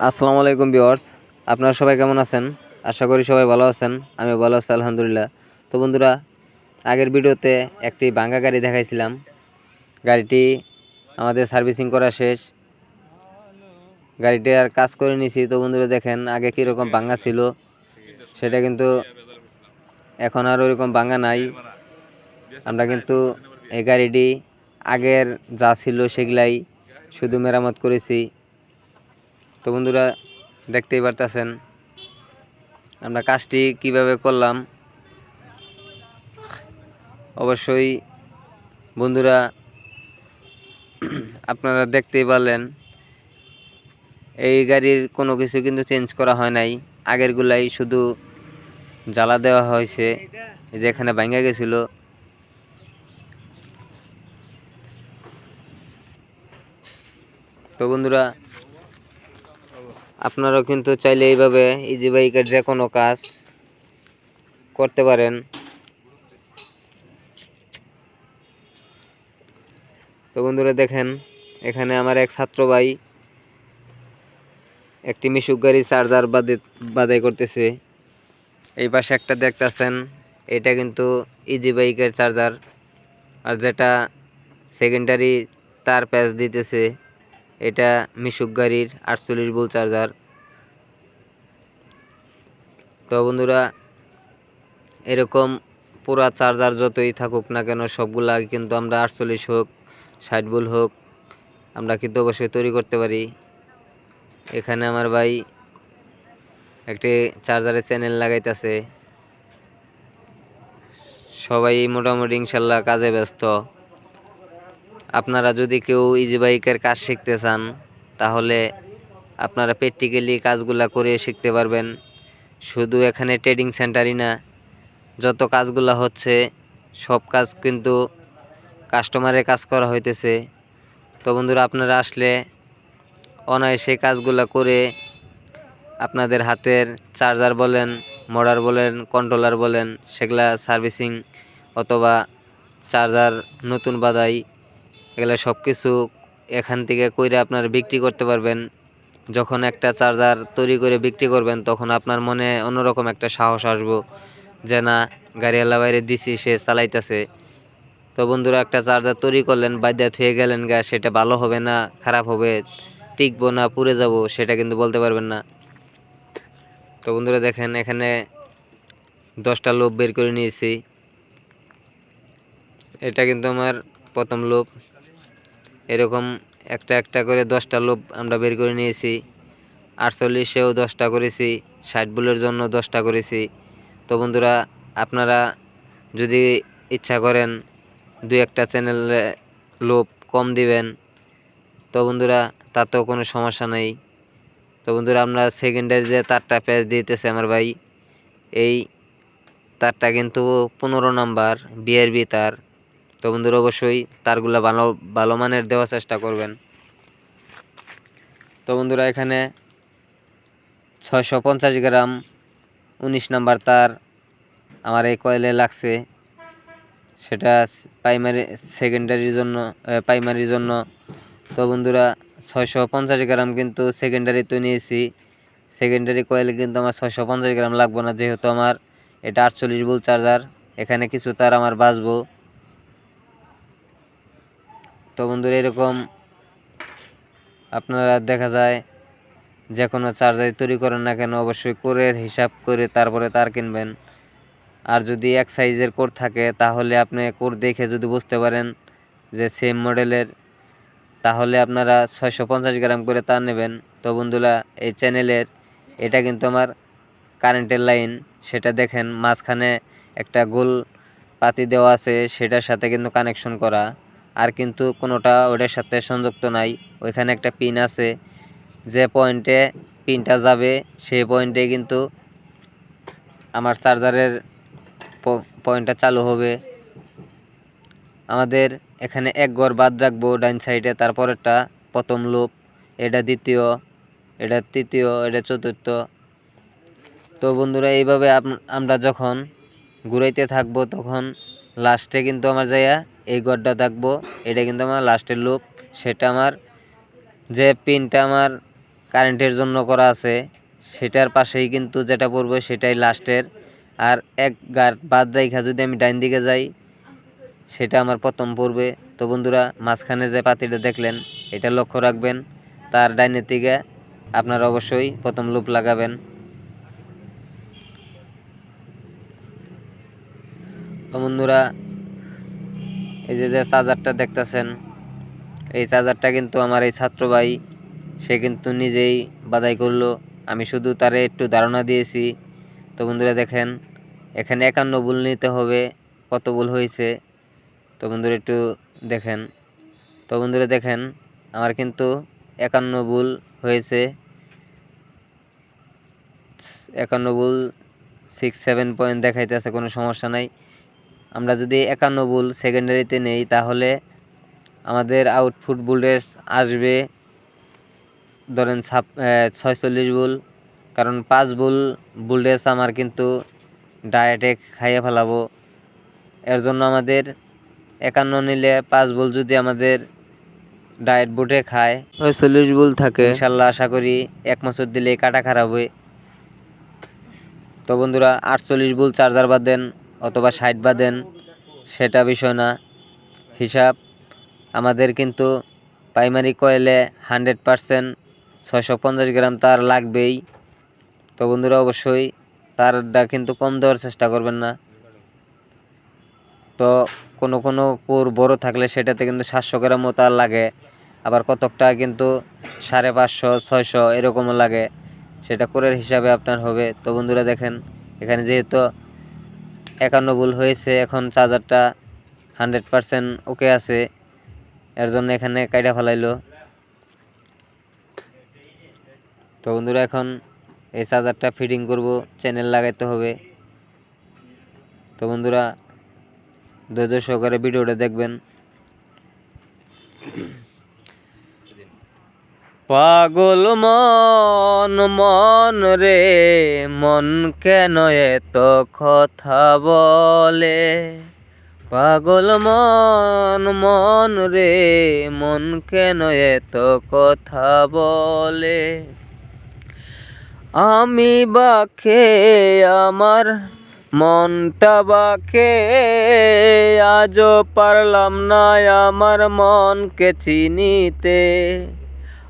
আসসালামু আলাইকুম বিওয়ার্স আপনারা সবাই কেমন আছেন? আশা করি সবাই ভালো আছেন আমি ভালো আছি, আলহামদুলিল্লাহ। তো বন্ধুরা, আগের ভিডিওতে একটি ভাঙ্গা গাড়ি দেখাইছিলাম। গাড়িটি আমাদের সার্ভিসিং করা শেষ। গাড়িটি আর কাজ করে নিছি। তো বন্ধুরা, দেখেন আগে কীরকম ভাঙ্গা ছিল। সেটা কিন্তু এখন আর ওইরকম ভাঙ্গা নাই। আমরা কিন্তু এই গাড়িটি আগের যা ছিল সেগুলাই শুধু মেরামত করেছি। তো বন্ধুরা, দেখতেই পারতেছেন আমরা কাজটি কীভাবে করলাম। অবশ্যই বন্ধুরা, আপনারা দেখতেই পারলেন, এই গাড়ির কোনো কিছু কিন্তু চেঞ্জ করা হয় নাই। আগেরগুলাই শুধু জ্বালা দেওয়া হয়েছে, এই যে এখানে ভাঙ্গা গেছিল। তো বন্ধুরা আপনারাও কিন্তু চাইলে এইভাবে ইজি বাইকের যে কোনো কাজ করতে পারেন। তো বন্ধুরা দেখেন, এখানে আমার এক ছাত্র ভাই একটি মিশুক গাড়ি চার্জার বাদে বাদাই করতেছে। এই পাশে একটা দেখতেছেন, এটা কিন্তু ইজি বাইকের চার্জার। আর যেটা সেকেন্ডারি তার প্যাচ দিতেছে। এটা মিশুক গাড়ির আটচল্লিশ বুল চার্জার। তো বন্ধুরা, এরকম পুরা চার্জার যতই থাকুক না কেন, সবগুলা কিন্তু আমরা আটচল্লিশ হোক, ষাট বুল হোক, আমরা কিন্তু অবশ্যই তৈরি করতে পারি। এখানে আমার ভাই একটি চার্জারের চ্যানেল লাগাইতেছে। সবাই মোটামুটি ইনশাল্লাহ কাজে ব্যস্ত। আপনারা যদি কেউ ইজি বাইকের কাজ শিখতে চান, তাহলে আপনারা প্র্যাকটিক্যালি কাজগুলা করে শিখতে পারবেন। শুধু এখানে ট্রেডিং সেন্টারই না, যত কাজগুলা হচ্ছে, সব কাজ কিন্তু কাস্টমারের কাজ করা হইতেছে। তো বন্ধুরা, আপনারা আসলে অনায়াসে কাজগুলা করে আপনাদের হাতের চার্জার বলেন মোডার বলেন কন্ট্রোলার বলেন, সেগুলা সার্ভিসিং অথবা চার্জার নতুন বাদাই এগুলো সব কিছু এখান থেকে কইরে আপনারা বিক্রি করতে পারবেন। যখন একটা চার্জার তৈরি করে বিক্রি করবেন, তখন আপনার মনে অন্যরকম একটা সাহস আসব যে না, গাড়িওয়ালা বাইরে দিছি, সে চালাইতেছে। তো বন্ধুরা, একটা চার্জার তৈরি করলেন বাদ্যা থুয়ে গেলেন গা, সেটা ভালো হবে না, খারাপ হবে, টিকবো না, পুড়ে যাব, সেটা কিন্তু বলতে পারবেন না। তো বন্ধুরা, দেখেন, এখানে দশটা লোভ বের করে নিয়েছি। এটা কিন্তু আমার প্রথম লোভ এরকম একটা একটা করে দশটা লোভ আমরা বের করে নিয়েছি। আটচল্লিশেও দশটা করেছি ষাট বুলের জন্য দশটা করেছি। তো বন্ধুরা, আপনারা যদি ইচ্ছা করেন দুই একটা চ্যানেলে লোভ কম দিবেন, তো বন্ধুরা, তাতেও কোনো সমস্যা নেই। তো বন্ধুরা, আমরা সেকেন্ডারি যে তারটা প্যাচ দিতেছে আমার ভাই, এই তারটা কিন্তু পনেরো নাম্বার বিআরবি তার। তো বন্ধুরা অবশ্যই তারগুলো ভালো ভালো মানের দেওয়ার চেষ্টা করবেন। তো বন্ধুরা এখানে ছয়শো পঞ্চাশ গ্রাম উনিশ নাম্বার তার আমার এই কয়েলে লাগছে। সেটা প্রাইমারি সেকেন্ডারির জন্য প্রাইমারির জন্য। তো বন্ধুরা ছয়শো পঞ্চাশ গ্রাম কিন্তু সেকেন্ডারি তো নিয়েছি। সেকেন্ডারি কয়েলে কিন্তু আমার ছয়শো পঞ্চাশ গ্রাম লাগবে না, যেহেতু আমার এটা আটচল্লিশ বুল চার্জার এখানে কিছু তার আমার বাঁচবো। তো বন্ধুরা, এরকম আপনারা দেখা যায় যে কোনো চার্জার তৈরি করেন না কেন, অবশ্যই কোরের হিসাব করে তারপরে তার কিনবেন। আর যদি এক সাইজের কোর থাকে, তাহলে আপনি কোর দেখে যদি বুঝতে পারেন যে সেম মডেলের তাহলে আপনারা ছয়শো পঞ্চাশ গ্রাম করে তার নেবেন। তো বন্ধুরা, এই চ্যানেলের এটা কিন্তু আমার কারেন্টের লাইন সেটা দেখেন, মাঝখানে একটা গোল পাতি দেওয়া আছে, সেটার সাথে কিন্তু কানেকশন করা। আর কিন্তু কোনোটা ওটার সাথে সংযুক্ত নাই। ওইখানে একটা পিন আছে, যে পয়েন্টে পিনটা যাবে, সেই পয়েন্টে কিন্তু আমার চার্জারের পয়েন্টটা চালু হবে। আমাদের এখানে এক গড় বাদ রাখব ডাইন সাইডে তারপরেরটা প্রথম লুপ এটা দ্বিতীয়, এটা তৃতীয়, এটা চতুর্থ। তো বন্ধুরা, এইভাবে আমরা যখন ঘুরাইতে থাকব, তখন লাস্টে কিন্তু আমার যাইয়া এই গড়টা থাকব। এটা কিন্তু আমার লাস্টের লুপ সেটা আমার যে পিনটা আমার কারেন্টের জন্য করা আছে, সেটার পাশেই কিন্তু যেটা পড়বে সেটাই লাস্টের আর এক গার বাদ রাইখা যদি আমি ডাইন দিকে যাই, সেটা আমার প্রথম পড়বে তো বন্ধুরা, মাঝখানে যে পাতিটা দেখলেন, এটা লক্ষ্য রাখবেন। তার ডাইনের দিকে আপনারা অবশ্যই প্রথম লুপ লাগাবেন। তো বন্ধুরা এই যে যে চার্জারটা দেখতেছেন, এই চার্জারটা কিন্তু আমার এই ছাত্র ভাই, সে কিন্তু নিজেই বাদাই করল। আমি শুধু তারে একটু ধারণা দিয়েছি। তো বন্ধুরা দেখেন, এখানে একান্ন বুল নিতে হবে, কত বুল হয়েছে। তো বন্ধুরা একটু দেখেন, তো বন্ধুরা দেখেন, আমার কিন্তু একান্ন বুল হয়েছে। একান্ন বুল সিক্স সেভেন পয়েন্ট দেখাইতেছে, কোনো সমস্যা নাই। আমরা যদি একান্ন বুল সেকেন্ডারিতে নেই তাহলে আমাদের আউটপুট বুলেস আসবে ধরেন ছাপ ছয়চল্লিশ বুল কারণ পাঁচ বুল বুলডেস আমার কিন্তু ডায়েটে খাইয়ে ফেলাবো। এর জন্য আমাদের একান্ন নিলে পাঁচ বুল যদি আমাদের ডায়েট বুটে খায় ছয়চল্লিশ বুল থাকে। ইনশাল্লাহ আশা করি এক বছর দিলে কাটা খারাপ হয়। তো বন্ধুরা আটচল্লিশ বুল চার্জার বাদেন অথবা ষাট বাদেন, সেটা বিষয় না। হিসাব আমাদের কিন্তু প্রাইমারি কয়েলে হান্ড্রেড পারসেন্ট ছয়শো পঞ্চাশ গ্রাম তার লাগবেই। তো বন্ধুরা, অবশ্যই তারটা কিন্তু কম দেওয়ার চেষ্টা করবেন না। তো কোনো কোনো কোর বড় থাকলে সেটাতে কিন্তু সাতশো গ্রামও তার লাগে। আবার কতকটা কিন্তু সাড়ে পাঁচশো, ছয়শো এরকমও লাগে। সেটা কোরের হিসাবে আপনার হবে। তো বন্ধুরা, দেখেন, এখানে যেহেতু একান্ন ভুল হয়েছে, এখন চার্জারটা হান্ড্রেড পারসেন্ট ওকে আছে। এর জন্য এখানে কাইটা ফেলাইলো। তো বন্ধুরা, এখন এই চার্জারটা ফিটিং করব, চ্যানেল লাগাইতে হবে। তো বন্ধুরা, ধৈর্য সহকারে ভিডিওটা দেখবেন। পাগল মন মন রে, মন কেন এত কথা বলে? পাগল মন মন রে, মন কেন এত কথা বলে? আমি বাখে আমার মনটা বাখে আজও পারলাম না আমার মনকে চিনিতে।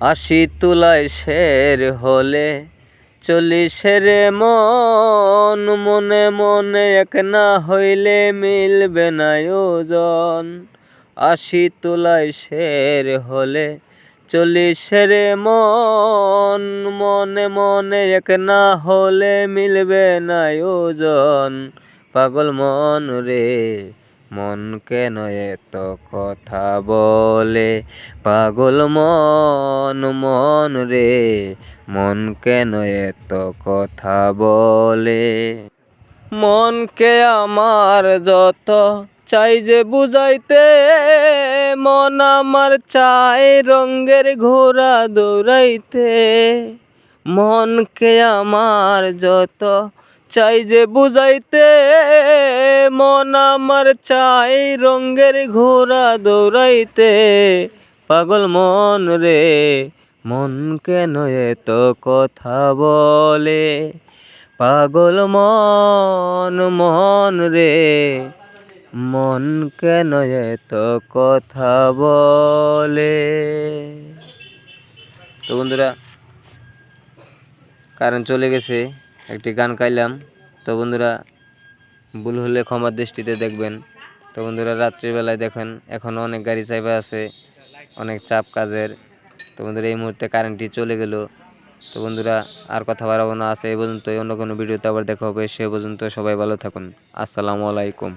আশি তুলায় শের হলে চল্লিশের মন, মনে মনে এক না হইলে মিলবে না ওজন। আশি তুলায় শের হলে চল্লিশের মন, মনে মনে এক না হলে মিলবে না ওজন। পাগল মন রে। মন কেন এত কথা বলে। পাগল মন মন রে মন কেন এত কথা বলে। মনকে আমার যত চাই যে বুঝাইতে, মন আমার চাই রঙ্গের ঘোড়া দৌড়াইতে। মনকে আমার যত চাই যে বুঝাইতে, মন আমার চাই রঙ্গের ঘোড়া দৌড়াইতে। পাগল মন রে, মন কেন এত কথা বলে? পাগল মন মন রে, মন কেন এত কথা বলে? তো বন্ধুরা, কারেন্ট চলে গেছে। একটি গান গাইলাম। তো বন্ধুরা, ভুল হলে ক্ষমার দৃষ্টিতে দেখবেন। তো বন্ধুরা, রাত্রিবেলায় দেখেন এখনও অনেক গাড়ি চাইবা আছে, অনেক চাপ কাজের। তো বন্ধুরা, এই মুহূর্তে কারেন্টটি চলে গেল। তো বন্ধুরা, আর কথা বাড়াবো না আছে এই পর্যন্ত অন্য কোনো ভিডিওতে আবার দেখা হবে, সে পর্যন্ত সবাই ভালো থাকুন। আসসালামু আলাইকুম।